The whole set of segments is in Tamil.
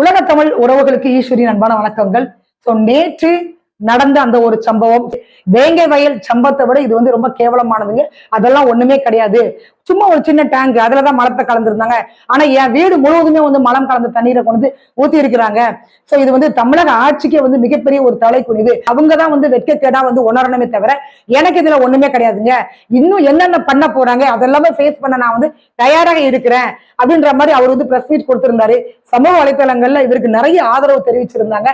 உலக தமிழ் உறவுகளுக்கு ஈஸ்வரின் அன்பான வணக்கங்கள். சோ நேற்று நடந்த அந்த ஒரு சம்பவம் வேங்கை வயல் சம்பவத்தை விட இது வந்து ரொம்ப கேவலமானதுங்க. அதெல்லாம் ஒண்ணுமே கிடையாது. சும்மா ஒரு சின்ன டேங்க் அதுலதான் மலத்தை கலந்துருந்தாங்க. ஆனா என் வீடு முழுவதுமே வந்து மலம் கலந்த தண்ணீரை கொண்டு ஊத்தி இருக்கிறாங்க. சோ இது வந்து தமிழக ஆட்சிக்கே வந்து மிகப்பெரிய ஒரு தலைக்குனிவு. அவங்கதான் வந்து வெட்கக்கேடா வந்து உணரணுமே தவிர எனக்கு இதுல ஒண்ணுமே கிடையாதுங்க. இன்னும் என்னென்ன பண்ண போறாங்க அதெல்லாமே ஃபேஸ் பண்ண நான் வந்து தயாராக இருக்கிறேன் அப்படின்ற மாதிரி அவர் வந்து பிரஸ் மீட் கொடுத்திருந்தாரு. சமூக வலைத்தளங்கள்ல இவருக்கு நிறைய ஆதரவு தெரிவிச்சிருந்தாங்க.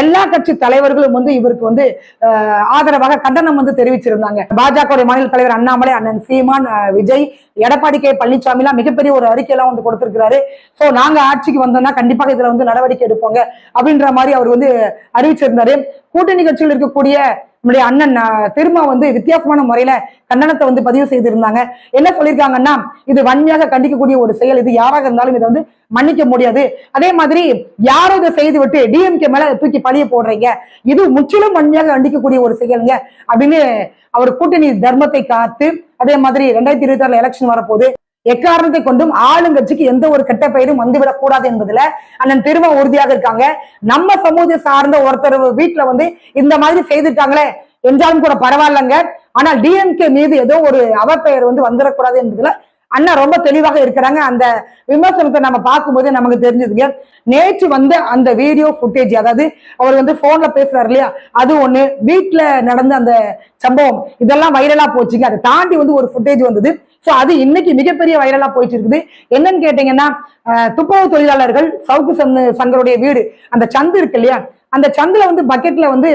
எல்லா கட்சி தலைவர்களும் வந்து இவருக்கு வந்து ஆஹ், ஆதரவாக கண்டனம் வந்து தெரிவிச்சிருந்தாங்க. பாஜக மாநில தலைவர் அண்ணாமலை அண்ணன் சீமான் விஜய் எடப்பாடி கே பழனிசாமி எல்லாம் மிகப்பெரிய ஒரு அறிக்கை எல்லாம் வந்து கொடுத்திருக்கிறாரு. சோ நாங்க ஆட்சிக்கு வந்தோம்னா கண்டிப்பாக இதுல வந்து நடவடிக்கை எடுப்போங்க அப்படின்ற மாதிரி அவர் வந்து அறிவிச்சிருந்தாரு. கூட்டணி கட்சியில் இருக்கக்கூடிய நம்முடைய அண்ணன் திருமா வந்து வித்தியாசமான முறையில கண்டனத்தை வந்து பதிவு செய்திருந்தாங்க. என்ன சொல்லியிருக்காங்கன்னா இது வன்மையாக கண்டிக்கக்கூடிய ஒரு செயல். இது யாராக இருந்தாலும் இதை வந்து மன்னிக்க முடியாது. அதே மாதிரி யாரோ இதை செய்து விட்டு டிஎம்கே மேல தூக்கி பழிய போடுறீங்க. இது முற்றிலும் வன்மையாக கண்டிக்கக்கூடிய ஒரு செயலுங்க அப்படின்னு அவர் கூட்டணி தர்மத்தை காத்து அதே மாதிரி ரெண்டாயிரத்தி இருபத்தி ஆறுல எலெக்ஷன் வரப்போகுது. எக்காரணத்தை கொண்டும் ஆளுங்கட்சிக்கு எந்த ஒரு கெட்ட பெயரும் வந்துவிடக் கூடாது என்பதுல அண்ணன் பெருமை உறுதியாக இருக்காங்க. நம்ம சமூக சார்ந்த ஒருத்தர் வீட்டுல வந்து இந்த மாதிரி செய்துட்டாங்களே என்றாலும் கூட பரவாயில்லங்க. ஆனால் டிஎம்கே மீது ஏதோ ஒரு அவப்பெயர் வந்து வந்துடக்கூடாது என்பதுல அண்ணா ரொம்ப தெளிவாக இருக்கிறாங்க. அந்த விமர்சனத்தை நம்ம பார்க்கும்போது நமக்கு தெரிஞ்சதுங்க நேற்று வந்து அந்த வீடியோ ஃபுட்டேஜ் அதாவது அவர் வந்து போன்ல பேசுறாரு இல்லையா? அது ஒண்ணு. வீட்டுல நடந்த அந்த சம்பவம் இதெல்லாம் வைரலா போச்சுங்க. அதை தாண்டி வந்து ஒரு ஃபுட்டேஜ் வந்தது. சோ அது இன்னைக்கு மிகப்பெரிய வைரலா போயிட்டு இருக்குது. என்னன்னு கேட்டீங்கன்னா அஹ், துப்புரவு தொழிலாளர்கள் சவுக்கு சந்து சங்கருடைய வீடு அந்த சந்து இருக்கு இல்லையா? அந்த சந்தில் வந்து பக்கெட்ல வந்து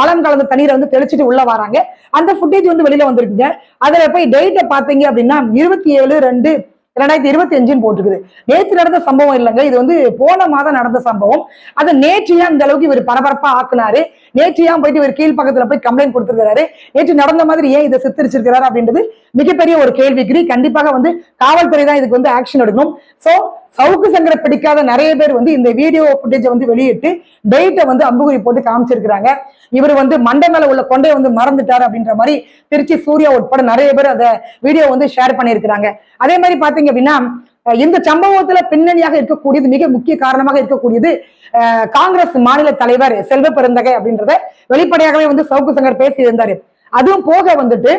மலம் கலந்த தண்ணீரை வந்து தெளிச்சிட்டு உள்ள வராங்க. அந்த ஃபுட்டேஜ் வந்து வெளியில வந்திருக்குங்க. அதுல போய் டேட்டை பார்த்தீங்க அப்படின்னா இருபத்தி ஏழு ரெண்டு ரெண்டாயிரத்தி இருபத்தி அஞ்சுன்னு போட்டுருக்குது. நேற்று நடந்த சம்பவம் இல்லைங்க. இது வந்து போன மாதம் நடந்த சம்பவம். அதை நேற்று இந்த அளவுக்கு இவர் பரபரப்பா ஆக்குனாரு? நேற்று போயிட்டு இவர் கீழ் பக்கத்துல போய் கம்ப்ளைண்ட் கொடுத்துருக்காரு நேற்று நடந்த மாதிரி ஏன் இதை சித்தரிச்சிருக்கிறாரு அப்படின்றது மிகப்பெரிய ஒரு கேள்விக்குறி. கண்டிப்பாக வந்து காவல்துறை தான் இதுக்கு வந்து ஆக்ஷன் எடுக்கணும். சோ சவுக்கு சங்கரை பிடிக்காத நிறைய பேர் வந்து இந்த வீடியோ ஃபுட்டேஜை வந்து வெளியிட்டு டேட்டை வந்து அம்புகுறி போட்டு காமிச்சிருக்கிறாங்க. இவர் வந்து மண்டை மேல உள்ள கொண்டையை வந்து மறந்துட்டார் அப்படின்ற மாதிரி திருச்சி சூர்யா உட்பட நிறைய பேர் அதை வீடியோ வந்து ஷேர் பண்ணியிருக்கிறாங்க. அதே மாதிரி பாத்தீங்க அப்படின்னா இந்த சம்பவத்துல பின்னணியாக இருக்கக்கூடியது மிக முக்கிய காரணமாக இருக்கக்கூடியது காங்கிரஸ் மாநில தலைவர் செல்வ பெருந்தகை அப்படின்றத வெளிப்படையாகவே வந்து சவுக்கு சங்கர் பேசி இருந்தாரு அதுவும் போக வந்துட்டு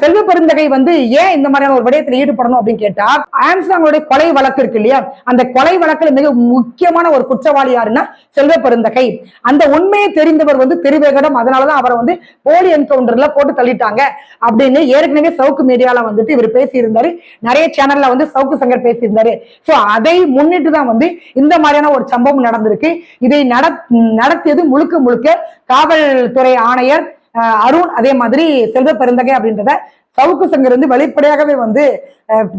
செல்வ பெருந்தகை வந்து ஏன் இந்த மாதிரியான ஒரு விடயத்தில் ஈடுபடணும் அப்படின்னு கேட்டா ஆம்ஸ்டாங்கோட கொலை வழக்கு இருக்கு இல்லையா? அந்த கொலை வழக்குல மிக முக்கியமான ஒரு குற்றவாளி யாருன்னா செல்வ பெருந்தகை. அந்த உண்மையை தெரிந்தவர் வந்து திருவேகடம். அதனாலதான் அவரை வந்து போலி என்கவுண்டர்ல போட்டு தள்ளிட்டாங்க அப்படின்னு ஏற்கனவே சவுக்கு மீடியால வந்துட்டு இவர் பேசியிருந்தாரு. நிறைய சேனல்ல வந்து சவுக்கு சங்கர் பேசியிருந்தாரு. சோ அதை முன்னிட்டு தான் வந்து இந்த மாதிரியான ஒரு சம்பவம் நடந்திருக்கு. இதை நடத்தியது முழுக்க முழுக்க காவல்துறை ஆணையர் அருண் அதே மாதிரி செல்வ பெருந்தகை அப்படின்றத சவுக்கு சங்கர் வந்து வெளிப்படையாகவே வந்து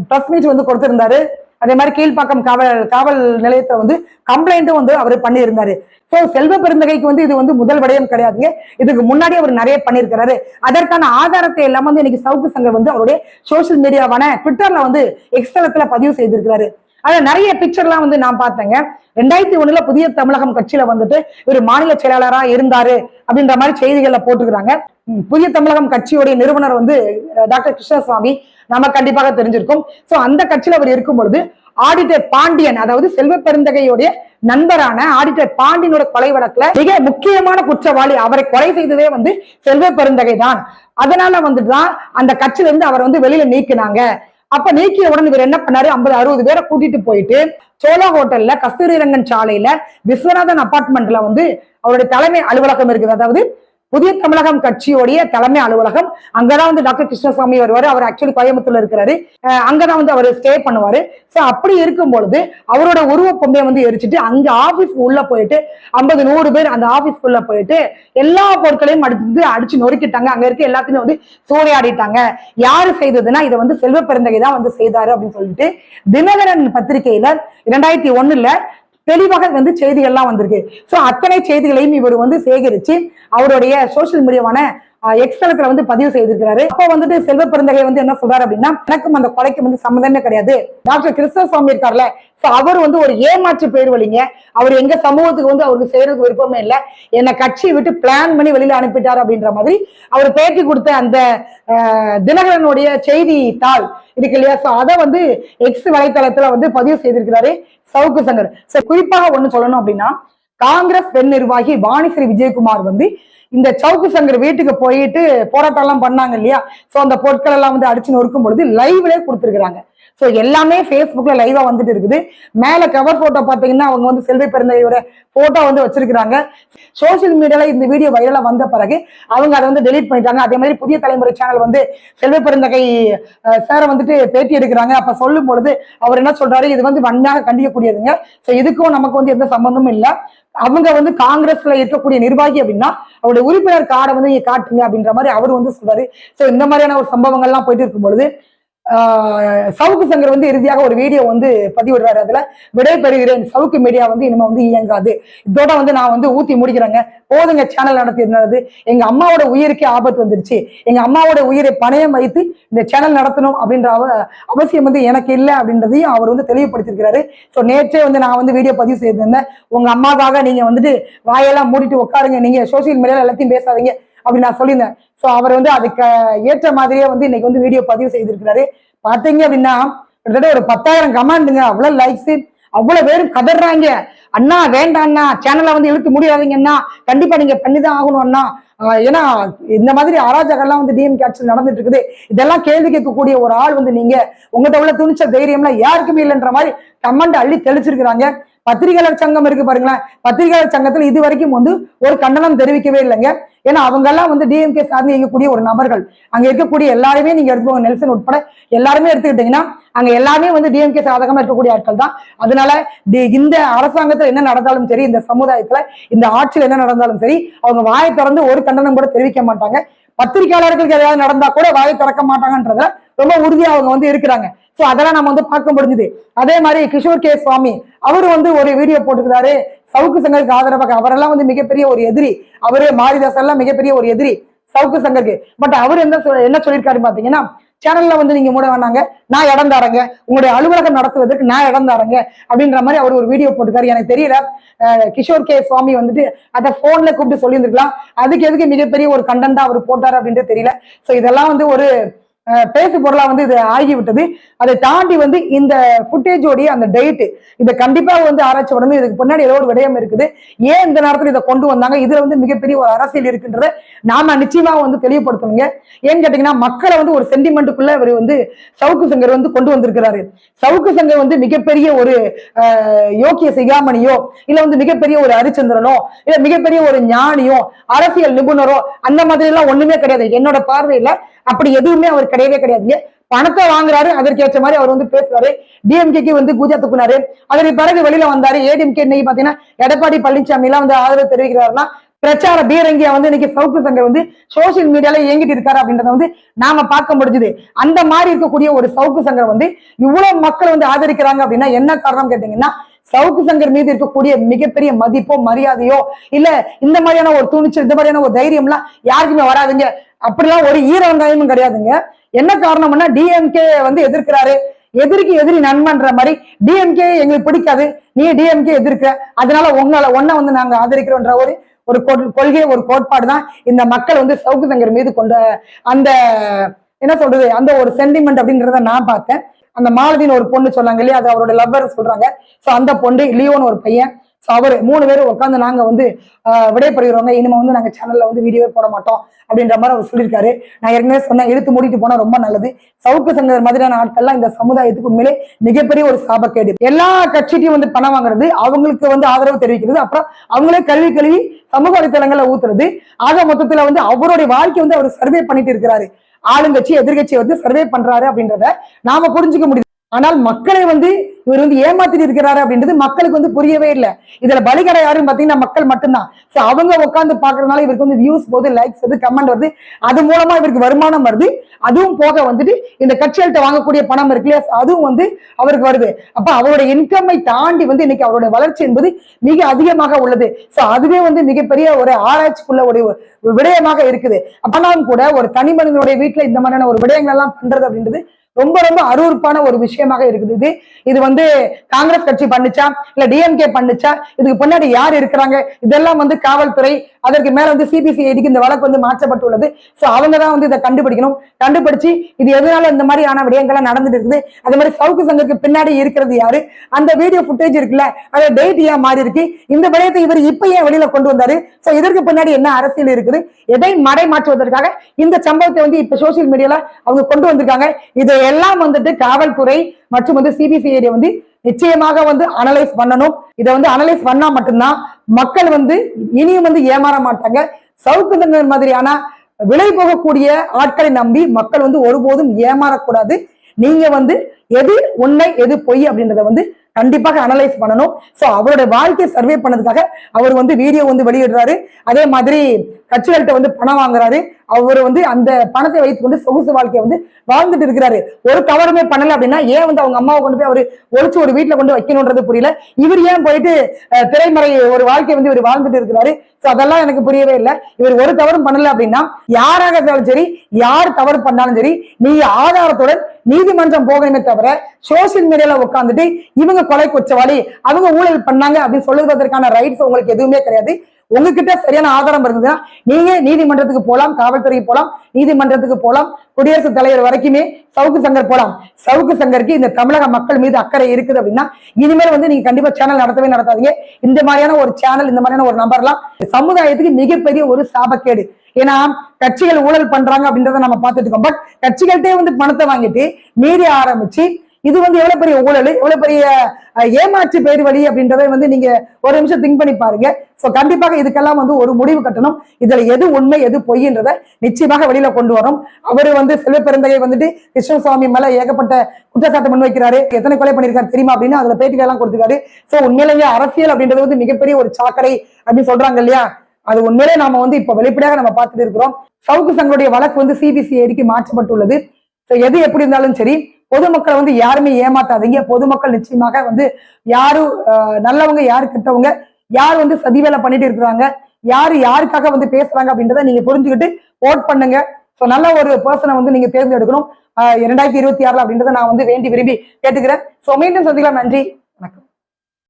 ப்ரெஸ் மீட் வந்து கொடுத்திருந்தாரு. அதே மாதிரி கீழ்ப்பாக்கம் காவல் காவல் நிலையத்தை வந்து கம்ப்ளைண்ட்டும் வந்து அவர் பண்ணியிருந்தாரு. ஸோ செல்வ பெருந்தகைக்கு வந்து இது வந்து முதல் விடயம் கிடையாதுங்க. இதுக்கு முன்னாடி அவர் நிறைய பண்ணியிருக்கிறாரு. அதற்கான ஆதாரத்தை எல்லாம் வந்து இன்னைக்கு சவுக்கு சங்கர் வந்து அவருடைய சோஷியல் மீடியாவான ட்விட்டர்ல வந்து எக்ஸ்தலத்துல பதிவு செய்திருக்கிறாரு. அதில் நிறைய பிக்சர்லாம் வந்து நான் பார்த்தேங்க. ரெண்டாயிரத்தி ஒண்ணுல புதிய தமிழகம் கட்சியில வந்துட்டு இவர் மாநில செயலாளரா இருந்தாரு. அப்படின்ற மாதிரி செய்திகள்ல போட்டுக்கிறாங்க. புதிய தமிழகம் கட்சியுடைய நிறுவனர் வந்து டாக்டர் கிருஷ்ணசாமி நம்ம கண்டிப்பாக தெரிஞ்சிருக்கும். சோ அந்த கட்சியில அவர் இருக்கும் பொழுது ஆடிட்டர் பாண்டியன் அதாவது செல்வ பெருந்தகையுடைய நண்பரான ஆடிட்டர் பாண்டியனோட கொலை வழக்குல மிக முக்கியமான குற்றவாளி அவரை கொலை செய்ததே வந்து செல்வ பெருந்தகை தான் அதனால வந்துட்டு தான் அந்த கட்சியில இருந்து அவரை வந்து வெளியில நீக்கினாங்க. அப்ப நீக்கிய உடனே இவர் என்ன பண்ணாரு? ஐம்பது அறுபது பேரை கூட்டிட்டு போயிட்டு சோலா ஹோட்டல்ல கஸ்தூரி ரங்கன் சாலையில விஸ்வநாதன் அபார்ட்மெண்ட்ல வந்து அவருடைய தலைமை அலுவலகம் இருக்குது. அதாவது புதிய தமிழகம் கட்சியோடைய தலைமை அலுவலகம். அங்கதான் வந்து டாக்டர் கிருஷ்ணசாமி வருவாரு. அவர் ஆக்சுவலி கோயம்புத்தூர்ல இருக்கிறாரு. அங்கதான் வந்து அவர் ஸ்டே பண்ணுவாரு. சோ அப்படி இருக்கும் பொழுது அவரோட உருவ பொம்மையை வந்து எரிச்சிட்டு அங்க ஆபீஸ் உள்ள போயிட்டு ஐம்பது நூறு பேர் அந்த ஆபீஸ்க்குள்ள போயிட்டு எல்லா பொருட்களையும் அடிச்சு அடிச்சு நொறுக்கிட்டாங்க. அங்க இருக்க எல்லாத்தையுமே வந்து சூறையாடிட்டாங்க. யாரு செய்ததுன்னா இதை வந்து செல்வ பெருந்தகை தான் வந்து செய்தாரு அப்படின்னு சொல்லிட்டு தினகரன் பத்திரிகையில இரண்டாயிரத்தி ஒண்ணுல தெளிவாக வந்து செய்திகள்லாம் வந்திருக்கு. சோ அத்தனை செய்திகளையும் இவர் வந்து சேகரிச்சு அவருடைய சோசியல் மீடியாவான எக்ஸ்தலத்துல வந்து பதிவு செய்திருக்கிறாரு. அப்போ வந்துட்டு செல்வ பெருந்தகை வந்து என்ன சொல்றாரு அப்படின்னா எனக்கும் அந்த கொலைக்கு வந்து சம்மந்தமே கிடையாது. டாக்டர் கிருஷ்ணசுவாமி இருக்காருல சோ அவர் வந்து ஒரு ஏமாற்று பேர் வழிங்க அவர் எங்க சமூகத்துக்கு வந்து அவருக்கு செய்யறதுக்கு விருப்பமே இல்லை. என்னை கட்சியை விட்டு பிளான் பண்ணி வெளியில அனுப்பிட்டார் அப்படின்ற மாதிரி அவர் பேட்டி கொடுத்த அந்த தினகரனுடைய செய்தி தாள் இருக்கு இல்லையா? சோ அதை வந்து எக்ஸ் வலைத்தளத்துல வந்து பதிவு செய்திருக்கிறாரு சவுக்கு சங்கர். சோ குறிப்பாக ஒண்ணு சொல்லணும் அப்படின்னா காங்கிரஸ் பெண் நிர்வாகி வாணிஸ்ரீ விஜயகுமார் வந்து இந்த சவுக்கு சங்கர் வீட்டுக்கு போயிட்டு போராட்டம் எல்லாம் பண்ணாங்க இல்லையா? சோ அந்த பொருட்கள் எல்லாம் வந்து அடிச்சு நொறுக்கும் பொழுது லைவ்ல கொடுத்துருக்காங்க ஸோ எல்லாமே ஃபேஸ்புக்ல லைவா வந்துட்டு இருக்குது. மேல கவர் போட்டோ பார்த்தீங்கன்னா அவங்க வந்து செல்வி பெருந்தையோட போட்டோ வந்து வச்சிருக்கிறாங்க. சோசியல் மீடியால இந்த வீடியோ வைரலா வந்த பிறகு அவங்க அதை வந்து டெலீட் பண்ணிட்டாங்க. அதே மாதிரி புதிய தலைமுறை சேனல் வந்து செல்வி பெருந்தகை சாரை வந்துட்டு பேட்டி எடுக்கிறாங்க. அப்ப சொல்லும் பொழுது அவர் என்ன சொல்றாரு? இது வந்து வன்மையாக கண்டிக்கக்கூடியதுங்க ஸோ இதுக்கும் நமக்கு வந்து எந்த சம்பந்தமும் இல்லை. அவங்க வந்து காங்கிரஸ்ல இருக்கக்கூடிய நிர்வாகி அப்படின்னா அவருடைய உறுப்பினர் கார்டை வந்து நீங்க காட்டுங்க அப்படின்ற மாதிரி அவர் வந்து சொல்றாரு. சோ இந்த மாதிரியான ஒரு சம்பவங்கள்லாம் போயிட்டு இருக்கும் பொழுது சவுக்கு சங்கர் வந்து இறுதியாக ஒரு வீடியோ வந்து பதிவிடுறாரு. அதுல விடைபெறுகிறேன். சவுக்கு மீடியா வந்து இனிமே வந்து இயங்காது. இதோட வந்து நான் வந்து ஊத்தி முடிக்கிறேங்க. போதுங்க சேனல் நடத்தினது எங்க அம்மாவோட உயிருக்கே ஆபத்து வந்துருச்சு. எங்க அம்மாவோட உயிரை பணயம் வைத்து இந்த சேனல் நடத்தணும் அப்படின்ற அவ- அவசியம் வந்து எனக்கு இல்லை அப்படின்றதையும் அவர் வந்து தெளிவுபடுத்திருக்கிறாரு ஸோ நேற்றே வந்து நான் வந்து வீடியோ பதிவு செய்திருந்தேன். உங்க அம்மாக்காக நீங்க வந்துட்டு வாயெல்லாம் மூடிட்டு உட்காருங்க. நீங்க சோசியல் மீடியால எல்லாத்தையும் பேசாதீங்க. அப்படின்னு நான் சொல்லியிருந்தேன். ஸோ அவர் வந்து அதுக்கு ஏற்ற மாதிரியே வந்து இன்னைக்கு வந்து வீடியோ பதிவு செய்திருக்கிறாரு. பார்த்தீங்க அப்படின்னா கிட்டத்தட்ட ஒரு பத்தாயிரம் கமாண்டுங்க அவ்வளோ லைக்ஸ் அவ்வளோ பேரும் கதறாங்க. அண்ணா வேண்டாம் அண்ணா சேனலை வந்து இழுத்து முடியாதீங்கன்னா கண்டிப்பாக நீங்கள் பண்ணி தான் ஆகணும் அண்ணா. ஏன்னா இந்த மாதிரி அராஜகம்லாம் வந்து டிஎம் கேட்சல் நடந்துட்டு இருக்குது இதெல்லாம் கேள்வி கேட்கக்கூடிய ஒரு ஆள் வந்து நீங்க. உங்கள்கிட்ட உள்ள துணிச்ச தைரியம்லாம் யாருக்குமே இல்லைன்ற மாதிரி கமெண்ட் அள்ளி தெளிச்சிருக்கிறாங்க. பத்திரிகையாளர் சங்கம் இருக்கு பாருங்களேன். பத்திரிகையாளர் சங்கத்தில் இது வரைக்கும் வந்து ஒரு கண்டனம் தெரிவிக்கவே இல்லைங்க. ஏன்னா அவங்க எல்லாம் வந்து டிஎம்கே சார்ந்து இயங்கக்கூடிய ஒரு நபர்கள். அங்க இருக்கக்கூடிய எல்லாருமே நீங்க எடுத்துக்கோங்க நெல்சன் உட்பட எல்லாருமே எடுத்துக்கிட்டீங்கன்னா அங்க எல்லாமே வந்து டிஎம்கே சாதகமா இருக்கக்கூடிய ஆட்கள் தான். அதனால இந்த அரசாங்கத்துல என்ன நடந்தாலும் சரி இந்த சமுதாயத்துல இந்த ஆட்சியில் என்ன நடந்தாலும் சரி அவங்க வாயை திறந்து ஒரு கண்டனம் கூட தெரிவிக்க மாட்டாங்க. பத்திரிகையாளர்களுக்கு எதாவது நடந்தா கூட வாயை திறக்க மாட்டாங்கன்றத ரொம்ப உறுதியா அவங்க வந்து இருக்கிறாங்க. சோ அதெல்லாம் நம்ம வந்து பார்க்க முடிஞ்சுது. அதே மாதிரி கிஷோர் கே. சுவாமி அவர் வந்து ஒரு வீடியோ போட்டுக்கிறாரு சவுக்கு சங்கருக்கு ஆதரவாக அவரெல்லாம் வந்து மிகப்பெரிய ஒரு எதிரி. அவரு மாரிதாஸ் எல்லாம் மிகப்பெரிய ஒரு எதிரி. சவுக்கு சங்கருக்கு. பட் அவர் என்ன சொல்- என்ன சொல்லியிருக்காரு பாத்தீங்கன்னா சேனல்ல வந்து நீங்க மூட வேணாங்க. நான் இடம் தரேங்க. உங்களுடைய அலுவலகம் நடத்துவதற்கு நான் இடம் தரேங்க. அப்படின்ற மாதிரி அவர் ஒரு வீடியோ போட்டுக்காரு எனக்கு தெரியல. கிஷோர் கே. சுவாமி வந்துட்டு அதை போன்ல கூப்பிட்டு சொல்லியிருந்திருக்கலாம். அதுக்கு எதுக்கு மிகப்பெரிய ஒரு கண்டென்ட் அவர் போட்டாரு அப்படின்றது தெரியல. சோ இதெல்லாம் வந்து ஒரு பேசு பொருளா வந்து இது ஆகிவிட்டது. அதை தாண்டி வந்து இந்த ஃபுட்டேஜோடைய அந்த டேட் இதை கண்டிப்பா வந்து ஆராய்ச்சி வந்து இதுக்கு பின்னாடி ஏதோ ஒரு விடயம் இருக்குது. ஏன் இந்த நேரத்தில் இதை கொண்டு வந்தாங்க? இதுல வந்து மிகப்பெரிய ஒரு அரசியல் இருக்குன்றத நாம நிச்சயமா வந்து தெளிவுபடுத்தணுங்க. ஏன்னு கேட்டீங்கன்னா மக்களை வந்து ஒரு சென்டிமெண்ட்டுக்குள்ள இவர் வந்து சவுக்கு சங்கர் வந்து கொண்டு வந்திருக்கிறாரு. சவுக்கு சங்கர் வந்து மிகப்பெரிய ஒரு யோக்கிய சிகாமணியோ இல்ல வந்து மிகப்பெரிய ஒரு ஹரிச்சந்திரனோ இல்ல மிகப்பெரிய ஒரு ஞானியோ அரசியல் நிபுணரோ அந்த மாதிரி எல்லாம் ஒண்ணுமே கிடையாது. என்னோட பார்வையில அப்படி எதுவுமே அவர் கிடையவே கிடையாதுங்க பணத்தை வாங்குறாரு அதற்கு ஏற்ற மாதிரி அவர் வந்து பேசுறாரு. டிஎம்கேக்கு வந்து கூஜா துக்குனாரு அதற்கு பிறகு வெளியில வந்தாரு. ஏடிஎம்கே இன்னைக்கு பாத்தீங்கன்னா எடப்பாடி பழனிசாமி எல்லாம் வந்து ஆதரவு தெரிவிக்கிறாருன்னா பிரச்சார பீரங்கியா வந்து இன்னைக்கு சவுக்கு சங்கர் வந்து சோசியல் மீடியால இயங்கிட்டு இருக்காரு அப்படின்றத வந்து நாம பார்க்க முடிஞ்சுது. அந்த மாதிரி இருக்கக்கூடிய ஒரு சவுக்கு சங்கர் வந்து இவ்வளவு மக்கள் வந்து ஆதரிக்கிறாங்க அப்படின்னா என்ன காரணம் கேட்டீங்கன்னா சவுக்கு சங்கர் மீது இருக்கக்கூடிய மிகப்பெரிய மதிப்போ மரியாதையோ இல்ல இந்த மாதிரியான ஒரு துணிச்சல் இந்த மாதிரியான ஒரு தைரியம்லாம் யாருக்குமே வராதுங்க. அப்படிலாம் ஒரு ஈர வெங்காயமும் கிடையாதுங்க. என்ன காரணம்னா டிஎம்கே வந்து எதிர்க்கிறாரு. எதிரிக்கு எதிரி நண்பன்ற மாதிரி டிஎம்கே எங்களுக்கு பிடிக்காது. நீ டிஎம்கே எதிர்க்க அதனால உங்களை ஒன்ன வந்து நாங்க ஆதரிக்கிறோன்ற ஒரு ஒரு கொள்- கொள்கை ஒரு கோட்பாடு தான் இந்த மக்கள் வந்து சவுக்கு சங்கர் மீது கொண்ட அந்த என்ன சொல்றது அந்த ஒரு சென்டிமெண்ட் அப்படின்றத நான் பார்த்தேன். அந்த மாலதின்னு ஒரு பொண்ணு சொன்னாங்க இல்லையா? அது அவரோட லவ்வர் சொல்றாங்க. சோ அந்த பொண்ணு லியோன்னு ஒரு பையன். சோ அவர் மூணு பேரும் உட்காந்து நாங்க வந்து ஆஹ், விடைபெறுகிறவங்க. இனிமே வந்து நாங்க சேனல்ல வந்து வீடியோவே போட மாட்டோம் அப்படின்ற மாதிரி அவர் சொல்லியிருக்காரு. நான் ஏற்கனவே சொன்னேன் எழுத்து மூடிட்டு போனா ரொம்ப நல்லது. சவுக்கு சங்கர் மாதிரியான ஆட்கள்லாம் இந்த சமுதாயத்துக்கு உண்மையிலே மிகப்பெரிய ஒரு சாபக்கேடு. எல்லா கட்சிட்டையும் வந்து பணம் வாங்குறது அவங்களுக்கு வந்து ஆதரவு தெரிவிக்கிறது அப்புறம் அவங்களே கல்வி கல்வி சமூக வலைத்தளங்கள்ல ஊத்துறது. ஆக மொத்தத்துல வந்து அவருடைய வாழ்க்கை வந்து அவர் சர்வே பண்ணிட்டு இருக்கிறாரு. ஆளுங்கட்சி எதிர்கட்சி வந்து சர்வே பண்றாரு அப்படின்றத நாம புரிஞ்சுக்க முடியுது. ஆனால் மக்களை வந்து இவர் வந்து ஏமாத்திட்டு இருக்கிறாரு அப்படின்றது மக்களுக்கு வந்து புரியவே இல்லை. இதுல பலிகடை யாருன்னு பாத்தீங்கன்னா மக்கள் மட்டும்தான். சோ அவங்க உட்காந்து பாக்குறதுனால இவருக்கு வந்து வியூஸ் போகுது லைக்ஸ் வருது கமெண்ட் வருது. அது மூலமா இவருக்கு வருமானம் வருது. அதுவும் போக வந்துட்டு இந்த கட்சிகள்கிட்ட வாங்கக்கூடிய பணம் இருக்கு இல்லையா? அதுவும் வந்து அவருக்கு வருது. அப்ப அவருடைய இன்கம்மை தாண்டி வந்து இன்னைக்கு அவருடைய வளர்ச்சி என்பது மிக அதிகமாக உள்ளது. சோ அதுவே வந்து மிகப்பெரிய ஒரு ஆராய்ச்சிக்குள்ள ஒரு ஒரு விடயமாக இருக்குது. அப்பனாலும் கூட ஒரு தனி மனிதனுடைய வீட்டுல இந்த மாதிரியான ஒரு விடயங்கள் எல்லாம் பண்றது அப்படின்றது ரொம்ப ரொம்ப அருவருப்பான ஒரு விஷயமாக இருக்குது இது. இது வந்து காங்கிரஸ் கட்சி பண்ணுச்சா? இல்ல டிஎம்கே பண்ணுச்சா? இதுக்கு பின்னாடி யார் இருக்கிறாங்க? இதெல்லாம் வந்து காவல்துறை அதற்கு மேல வந்து சிபிசிஐடிக்கு இந்த வழக்கு வந்து மாற்றப்பட்டுள்ளது. சோ அவங்க தான் வந்து இதை கண்டுபிடிக்கணும். கண்டுபிடிச்சு இது எதனால இந்த மாதிரியான விடயங்கள்லாம் நடந்துட்டு இருக்குது? அதே மாதிரி சவுக்கு சங்கருக்கு பின்னாடி இருக்கிறது யாரு? அந்த வீடியோ ஃபுட்டேஜ் இருக்குல்ல அதை டேட் ஏன் மாறி இருக்கு? இந்த விடயத்தை இவர் இப்ப ஏன் வெளியில கொண்டு வந்தாரு? சோ இதற்கு பின்னாடி என்ன அரசியல் இருக்குது? எதை மடை மாற்றுவதற்காக இந்த சம்பவத்தை வந்து இப்ப சோசியல் மீடியால அவங்க கொண்டு வந்திருக்காங்க. இதையெல்லாம் வந்துட்டு காவல்துறை மற்றும் வந்து சிபிசிஐடி வந்து நிச்சயமாக வந்து அனலைஸ் பண்ணணும். இதை வந்து அனலைஸ் பண்ணா மட்டும்தான் மக்கள் வந்து இனியும் வந்து ஏமாற மாட்டாங்க. சவுக்கு சங்கர் மாதிரியான விலை போகக்கூடிய ஆட்களை நம்பி மக்கள் வந்து ஒருபோதும் ஏமாறக்கூடாது. நீங்க வந்து எது உண்மை எது பொய் அப்படின்றத வந்து கண்டிப்பாக அனலைஸ் பண்ணணும். சோ அவருடைய வாழ்க்கையை சர்வே பண்ணதுக்காக அவர் வந்து வீடியோ வந்து வெளியிடுறாரு. அதே மாதிரி கட்சிகள்கிட்ட வந்து பணம் வாங்குறாரு. அவர் வந்து அந்த பணத்தை வைத்துக்கொண்டு சொகுசு வாழ்க்கையை வந்து வாழ்ந்துட்டு இருக்கிறாரு. ஒரு தவறுமே பண்ணல அப்படின்னா ஏன் வந்து அவங்க அம்மாவை கொண்டு போய் அவர் ஒழிச்சு ஒரு வீட்டுல கொண்டு வைக்கணும்ன்றது புரியல. இவர் ஏன் போயிட்டு திரைமறை ஒரு வாழ்க்கையை வந்து இவர் வாழ்ந்துட்டு இருக்கிறாரு? சோ அதெல்லாம் எனக்கு புரியவே இல்லை. இவர் ஒரு தவறும் பண்ணல அப்படின்னா யாராக இருந்தாலும் சரி யார் தவறு பண்ணாலும் சரி நீங்க ஆதாரத்துடன் நீதிமன்றம் போகணுமே தவிர சோசியல் மீடியால உட்காந்துட்டு இவங்க கொலை குச்சவாளி அவங்க ஊழல் பண்ணாங்க அப்படின்னு சொல்லுவதற்கான ரைட்ஸ் உங்களுக்கு எதுவுமே கிடையாது. உங்ககிட்ட சரியான ஆதாரம் இருந்ததுன்னா நீங்க நீதிமன்றத்துக்கு போலாம் காவல்துறைக்கு போலாம் நீதிமன்றத்துக்கு போலாம் குடியரசுத் தலைவர் வரைக்குமே சவுக்கு சங்கர் போலாம். சவுக்கு சங்கருக்கு இந்த தமிழக மக்கள் மீது அக்கறை இருக்குது அப்படின்னா இனிமேல் வந்து நீங்க கண்டிப்பா சேனல் நடத்தவே நடத்தாதீங்க. இந்த மாதிரியான ஒரு சேனல் இந்த மாதிரியான ஒரு நம்பர்லாம் சமுதாயத்துக்கு மிகப்பெரிய ஒரு சாபக்கேடு. ஏன்னா கட்சிகள் ஊழல் பண்றாங்க அப்படின்றத நம்ம பார்த்துட்டு இருக்கோம். பட் கட்சிகள்கிட்டே வந்து பணத்தை வாங்கிட்டு மீறி ஆரம்பிச்சு இது வந்து எவ்வளவு பெரிய ஊழல்? எவ்வளவு பெரிய ஏமாற்று பேர் வழி அப்படின்றத வந்து நீங்க ஒரு நிமிஷம் திங்க் பண்ணி பாருங்க. சோ கண்டிப்பாக இதுக்கெல்லாம் வந்து ஒரு முடிவு கட்டணும். இதுல எது உண்மை எது பொய்ன்றத நிச்சயமாக வெளியில கொண்டு வரும். அவரு வந்து செல்வ பெருந்தகை வந்துட்டு கிருஷ்ணசுவாமி மேல ஏகப்பட்ட குற்றச்சாட்டு முன்வைக்கிறாரு. எத்தனை கொலை பண்ணிருக்காரு தெரியுமா அப்படின்னு அதுல பேட்டிகள் எல்லாம் கொடுத்துருக்காரு. ஸோ உண்மையிலேயே அரசியல் அப்படின்றது வந்து மிகப்பெரிய ஒரு சாக்கடை அப்படின்னு சொல்றாங்க இல்லையா? அது உண்மையிலே நாம வந்து இப்ப வெளிப்படையாக நம்ம பார்த்துட்டு இருக்கிறோம். சவுக்கு சங்கருடைய வழக்கு வந்து சிபிசிஐடிக்கு மாற்றப்பட்டுள்ளது. ஸோ எது எப்படி இருந்தாலும் சரி பொதுமக்களை வந்து யாருமே ஏமாத்தாதீங்க. பொதுமக்கள் நிச்சயமாக வந்து யாரு நல்லவங்க யாரு கெட்டவங்க யார் வந்து சதி வேலை பண்ணிட்டு இருக்கிறாங்க யாரு யாருக்காக வந்து பேசுறாங்க அப்படின்றத நீங்க புரிஞ்சுக்கிட்டு ஓட் பண்ணுங்க. ஸோ நல்ல ஒரு பர்சனை வந்து நீங்க தேர்ந்தெடுக்கணும். அஹ், இரண்டாயிரத்தி இருபத்தி ஆறுல அப்படின்றத நான் வந்து வேண்டி விரும்பி கேட்டுக்கிறேன். ஸோ மீண்டும் சந்திக்கலாம். நன்றி.